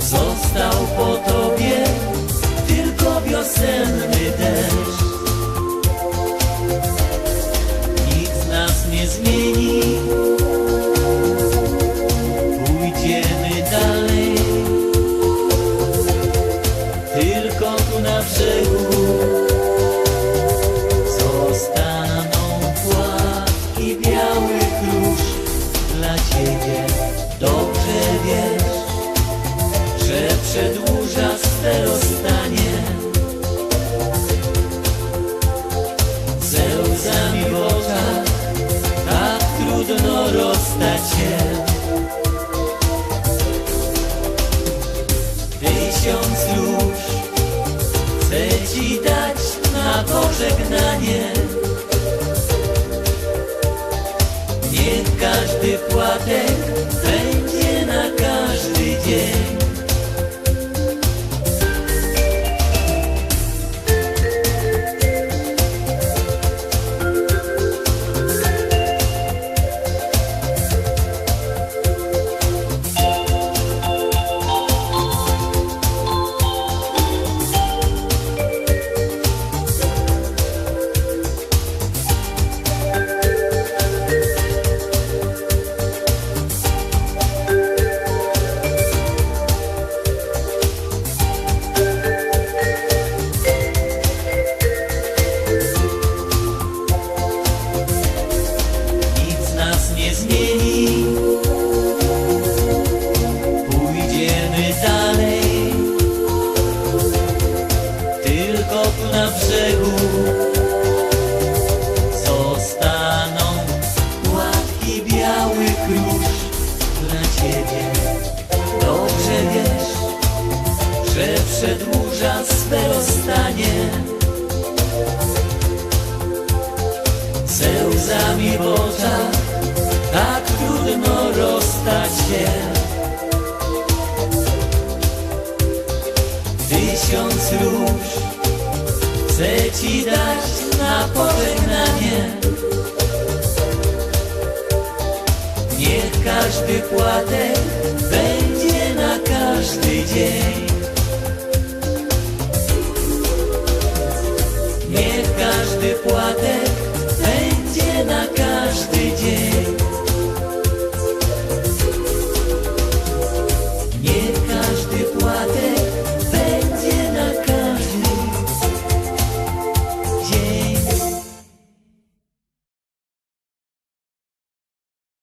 Został po tobie tylko wiosenny deszcz. Nikt z nas nie zmieni przedłuża swe rozstanie. Ze łzami w oczach Tak trudno rozstać się. Tysiąc róż Chcę ci dać na pożegnanie. Niech każdy płatek będzie Dla ciebie Dobrze wiesz Że przedłuża swe rozstanie. Ze łzami w Tak trudno rozstać się. Tysiąc róż Chcę ci dać na pożegnanie wypłatę będzie na każdy dzień. Niech każdy płatę